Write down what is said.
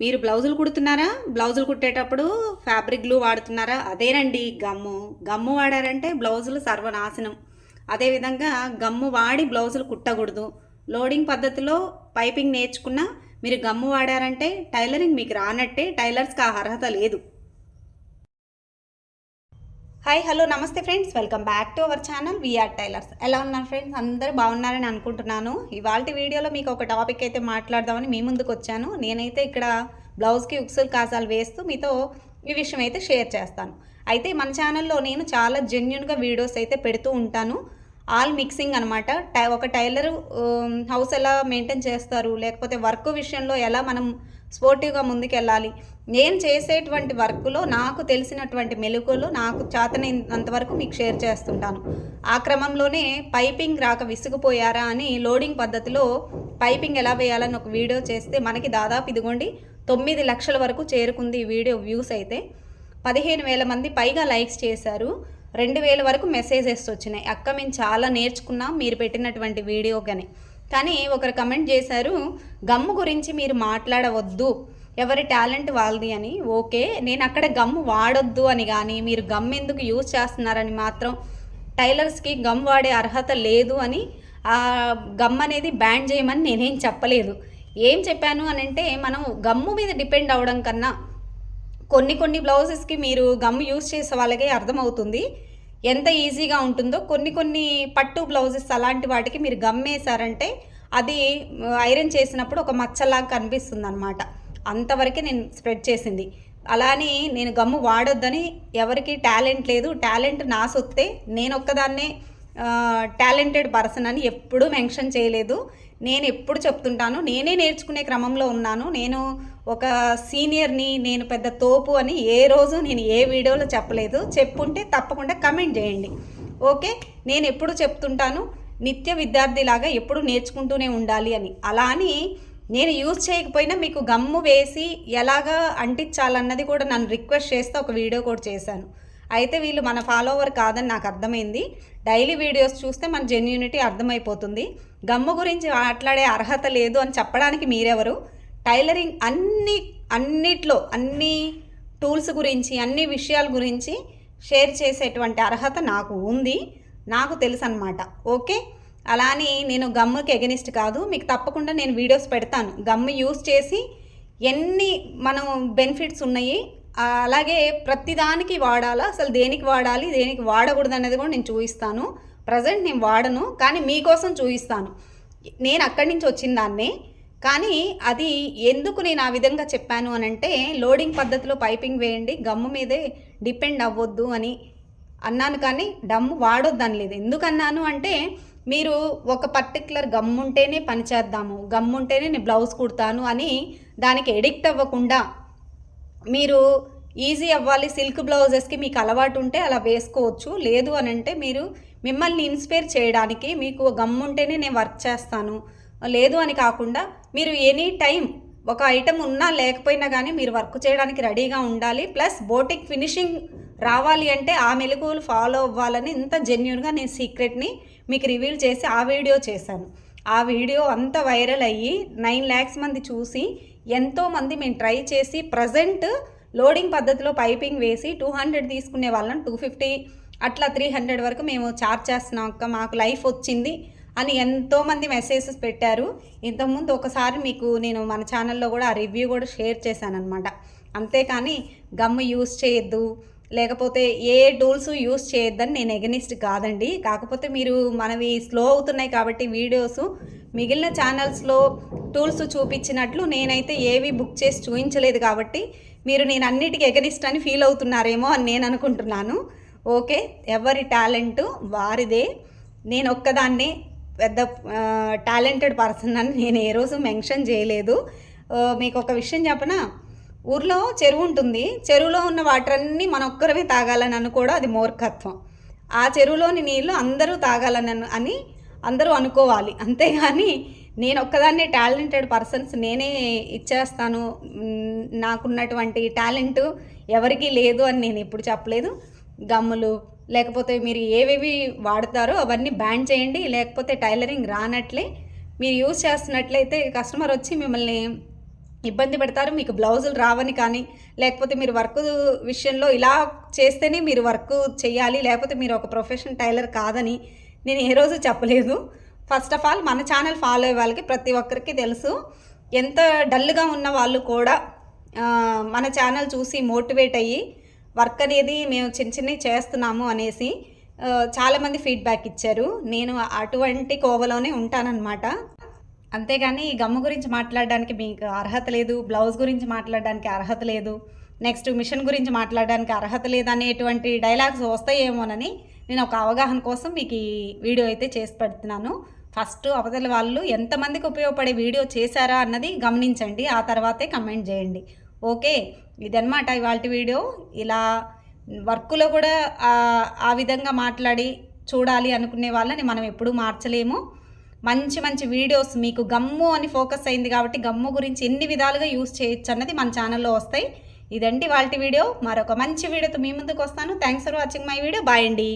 మీరు బ్లౌజులు కుడుతున్నారా? బ్లౌజులు కుట్టేటప్పుడు ఫ్యాబ్రిక్ గ్లూ వాడుతున్నారా? అదేనండి గమ్ము. గమ్ము వాడారంటే బ్లౌజులు సర్వనాశనం. అదేవిధంగా గమ్ము వాడి బ్లౌజులు కుట్టకూడదు. లోడింగ్ పద్ధతిలో పైపింగ్ నేర్చుకున్నా మీరు గమ్ము వాడారంటే టైలరింగ్ మీకు రానట్టే టైలర్స్కి ఆ అర్హత లేదు. హాయ్ హలో నమస్తే friends welcome back to our channel VR tailors ఎలా ఉన్నారు ఫ్రెండ్స్ అందరూ బాగున్నారని అనుకుంటున్నాను. ఇవాళ వీడియోలో మీకు ఒక టాపిక్ అయితే మాట్లాడదామని మీ ముందుకు వచ్చాను. నేనైతే ఇక్కడ బ్లౌజ్కి ఉక్సులు కాసాలు వేస్తూ మీతో ఈ విషయం అయితే షేర్ చేస్తాను. అయితే మన ఛానల్లో నేను చాలా జెన్యున్గా వీడియోస్ అయితే పెడుతూ ఉంటాను. ఆల్ మిక్సింగ్ అనమాట టై ఒక టైలర్ హౌస్ ఎలా మెయింటైన్ చేస్తారు? లేకపోతే వర్క్ విషయంలో ఎలా మనం స్పోర్టివ్గా ముందుకెళ్ళాలి? నేను చేసేటువంటి వర్క్లో నాకు తెలిసినటువంటి మెలకువలు నాకు చేతనంతవరకు మీకు షేర్ చేస్తుంటాను. ఆ క్రమంలోనే పైపింగ్ రాక విసిగిపోయారా అని లోడింగ్ పద్ధతిలో పైపింగ్ ఎలా వేయాలని ఒక వీడియో చేస్తే మనకి దాదాపు ఇదిగోండి తొమ్మిది లక్షల వరకు చేరుకుంది ఈ వీడియో వ్యూస్ అయితే. పదిహేను వేల మంది పైగా లైక్స్ చేశారు. రెండు వేల వరకు మెసేజెస్ వచ్చినాయి. అక్క మేము చాలా నేర్చుకున్నాం మీరు పెట్టినటువంటి వీడియో కానీ కానీ ఒకరు కమెంట్ చేశారు గమ్ము గురించి మీరు మాట్లాడవద్దు. ఎవరి టాలెంట్ వాళ్ళది అని. ఓకే నేను అక్కడ గమ్ము వాడొద్దు అని కానీ మీరు గమ్ ఎందుకు యూజ్ చేస్తున్నారని మాత్రం టైలర్స్కి గమ్ వాడే అర్హత లేదు అని ఆ గమ్ అనేది బ్యాన్ చేయమని నేనేం చెప్పలేదు. ఏం చెప్పాను అని అంటే మనం గమ్ము మీద డిపెండ్ అవ్వడం కన్నా కొన్ని కొన్ని బ్లౌజెస్కి మీరు గమ్ యూస్ చేసే వాళ్ళకే అర్థమవుతుంది. ఎంత ఈజీగా ఉంటుందో కొన్ని కొన్ని పట్టు బ్లౌజెస్ అలాంటి వాటికి మీరు గమ్ వేసారంటే అది ఐరన్ చేసినప్పుడు ఒక మచ్చలాగా కనిపిస్తుంది అనమాట అంతవరకే నేను స్ప్రెడ్ చేసింది. అలానే నేను గమ్ము వాడొద్దని ఎవరికి టాలెంట్ లేదు. టాలెంట్ నా సొత్తే నేను ఒక్కదాన్నే టాలెంటెడ్ పర్సన్ అని ఎప్పుడూ మెన్షన్ చేయలేదు. నేను ఎప్పుడు చెప్తుంటాను నేనే నేర్చుకునే క్రమంలో ఉన్నాను. నేను ఒక సీనియర్ని నేను పెద్ద తోపు అని ఏ రోజు నేను ఏ వీడియోలో చెప్పలేదు. చెప్పుంటే తప్పకుండా కమెంట్ చేయండి. ఓకే? నేను ఎప్పుడు చెప్తుంటాను నిత్య విద్యార్థిలాగా ఎప్పుడు నేర్చుకుంటూనే ఉండాలి అని. అలా అని నేను యూజ్ చేయకపోయినా మీకు గమ్ము వేసి ఎలాగా అంటించాలన్నది కూడా నన్ను రిక్వెస్ట్ చేస్తే ఒక వీడియో కూడా చేశాను. అయితే వీళ్ళు మన ఫాలోవర్ కాదని నాకు అర్థమైంది. డైలీ వీడియోస్ చూస్తే మన జెన్యూనిటీ అర్థమైపోతుంది. గమ్ము గురించి మాట్లాడే అర్హత లేదు అని చెప్పడానికి మీరెవరు? టైలరింగ్ అన్ని అన్నిట్లో అన్ని టూల్స్ గురించి అన్ని విషయాల గురించి షేర్ చేసేటువంటి అర్హత నాకు ఉంది. నాకు తెలుసు అనమాట ఓకే? అలా అని నేను గమ్ముకి ఎగనిస్ట్ కాదు. మీకు తప్పకుండా నేను వీడియోస్ పెడతాను. గమ్ము యూస్ చేసి ఎన్ని మనం బెనిఫిట్స్ ఉన్నాయి? అలాగే ప్రతిదానికి వాడాలా? అసలు దేనికి వాడాలి? దేనికి వాడకూడదు అనేది కూడా నేను చూపిస్తాను. ప్రజెంట్ నేను వాడను కానీ మీకోసం చూపిస్తాను. నేను అక్కడి నుంచి వచ్చిన దాన్నే. కానీ అది ఎందుకు నేను ఆ విధంగా చెప్పాను అని అంటే లోడింగ్ పద్ధతిలో పైపింగ్ వేయండి గమ్ము మీదే డిపెండ్ అవ్వద్దు అని అన్నాను కానీ డమ్ము వాడొద్దు అనలేదు ఎందుకు ఎందుకన్నాను అంటే మీరు ఒక పర్టికులర్ గమ్ ఉంటేనే పని చేద్దాము గమ్ ఉంటేనే నేను బ్లౌజ్ కుడతాను అని దానికి ఎడిక్ట్ అవ్వకుండా మీరు ఈజీ అవ్వాలి సిల్క్ బ్లౌజెస్కి మీకు అలవాటు ఉంటే అలా వేసుకోవచ్చు. లేదు అని అంటే మీరు మిమ్మల్ని ఇన్స్పైర్ చేయడానికి మీకు గమ్ముంటేనే ఉంటేనే నేను వర్క్ చేస్తాను. లేదు అని కాకుండా మీరు ఎనీ టైం ఒక ఐటెం ఉన్నా లేకపోయినా కానీ మీరు వర్క్ చేయడానికి రెడీగా ఉండాలి. ప్లస్ బోటిక్ ఫినిషింగ్ రావాలి అంటే ఆ మెలకువలు ఫాలో అవ్వాలని ఇంత జెన్యున్గా నేను సీక్రెట్ని మీకు రివీల్ చేసి ఆ వీడియో చేశాను. ఆ వీడియో అంత వైరల్ అయ్యి నైన్ ల్యాక్స్ మంది చూసి ఎంతోమంది మేము ట్రై చేసి ప్రజెంట్ లోడింగ్ పద్ధతిలో పైపింగ్ వేసి టూ హండ్రెడ్ తీసుకునే వాళ్ళని టూ ఫిఫ్టీ అట్లా త్రీ హండ్రెడ్ వరకు మేము చార్జ్ చేస్తున్నాం. అక్క మాకు లైఫ్ వచ్చింది అని ఎంతోమంది మెసేజెస్ పెట్టారు. ఇంతకుముందు ఒకసారి మీకు నేను మన ఛానల్లో కూడా ఆ రివ్యూ కూడా షేర్ చేశాను అనమాట అంతేకాని గమ్ యూస్ చేయొద్దు లేకపోతే ఏ టూల్స్ యూస్ చేయొద్దని నేను ఎగనిస్ట్ కాదండి. కాకపోతే మీరు మనవి స్లో అవుతున్నాయి కాబట్టి వీడియోస్ మిగిలిన ఛానల్స్లో టూల్స్ చూపించినట్లు నేనైతే ఏవి బుక్ చేసి చూపించలేదు కాబట్టి మీరు నేను అన్నిటికీ ఎగనిస్ట్ అని ఫీల్ అవుతున్నారేమో అని నేను అనుకుంటున్నాను. ఓకే ఎవరి టాలెంట్ వారిదే. నేను ఒక్కదాన్నే పెద్ద టాలెంటెడ్ పర్సన్ అని నేను ఏ రోజు మెన్షన్ చేయలేదు. మీకు ఒక విషయం చెప్పనా? ఊర్లో చెరువు ఉంటుంది. చెరువులో ఉన్న వాటర్ అన్నీ మన ఒక్కరమే తాగాలని అనుకోవడం అది మూర్ఖత్వం. ఆ చెరువులోని నీళ్ళు అందరూ తాగాలని అని అందరూ అనుకోవాలి. అంతేగాని నేను ఒక్కదాన్నే టాలెంటెడ్ పర్సన్స్ నేనే ఇచ్చేస్తాను. నాకున్నటువంటి టాలెంట్ ఎవరికీ లేదు అని నేను ఎప్పుడు చెప్పలేదు. గమ్ములు లేకపోతే మీరు ఏవేవి వాడతారో అవన్నీ బ్యాన్ చేయండి. లేకపోతే టైలరింగ్ రానట్లే. మీరు యూజ్ చేస్తున్నట్లయితే కస్టమర్ వచ్చి మిమ్మల్ని ఇబ్బంది పెడతారు మీకు బ్లౌజులు రావని కానీ లేకపోతే మీరు వర్క్ విషయంలో ఇలా చేస్తేనే మీరు వర్క్ చేయాలి లేకపోతే మీరు ఒక ప్రొఫెషన్ టైలర్ కాదని నేను ఏ రోజు చెప్పలేదు. ఫస్ట్ ఆఫ్ ఆల్ మన ఛానల్ ఫాలో అయ్యే వాళ్ళకి ప్రతి ఒక్కరికి తెలుసు. ఎంత డల్గా ఉన్న వాళ్ళు కూడా మన ఛానల్ చూసి మోటివేట్ అయ్యి వర్క్ అనేది మేము చిన్న చిన్నవి చేస్తున్నాము అనేసి చాలామంది ఫీడ్బ్యాక్ ఇచ్చారు. నేను అటువంటి కోవలోనే ఉంటానన్నమాట. అంతేగాని ఈ గమ్ము గురించి మాట్లాడడానికి మీకు అర్హత లేదు బ్లౌజ్ గురించి మాట్లాడడానికి అర్హత లేదు నెక్స్ట్ మిషన్ గురించి మాట్లాడడానికి అర్హత లేదు అనేటువంటి డైలాగ్స్ వస్తాయేమోనని నేను ఒక అవగాహన కోసం మీకు ఈ వీడియో అయితే చేసి పెడుతున్నాను. ఫస్ట్ అవతల వాళ్ళు ఎంతమందికి ఉపయోగపడే వీడియో చేశారా అన్నది గమనించండి ఆ తర్వాతే కమెంట్ చేయండి. ఓకే ఇదన్నమాట ఇవాళ వీడియో. ఇలా వర్క్లో కూడా ఆ- ఆ విధంగా మాట్లాడి చూడాలి అనుకునే వాళ్ళని మనం ఎప్పుడూ మార్చలేము. మంచి మంచి వీడియోస్ మీకు గమ్ము అని ఫోకస్ అయింది కాబట్టి గమ్ము గురించి ఎన్ని విధాలుగా యూస్ చేయొచ్చు అన్నది మన ఛానల్లో వస్తాయి. ఇదండి వాళ్ళ వీడియో. మరొక మంచి వీడియోతో మీ ముందుకు వస్తాను. Thanks for watching my video bye అండి.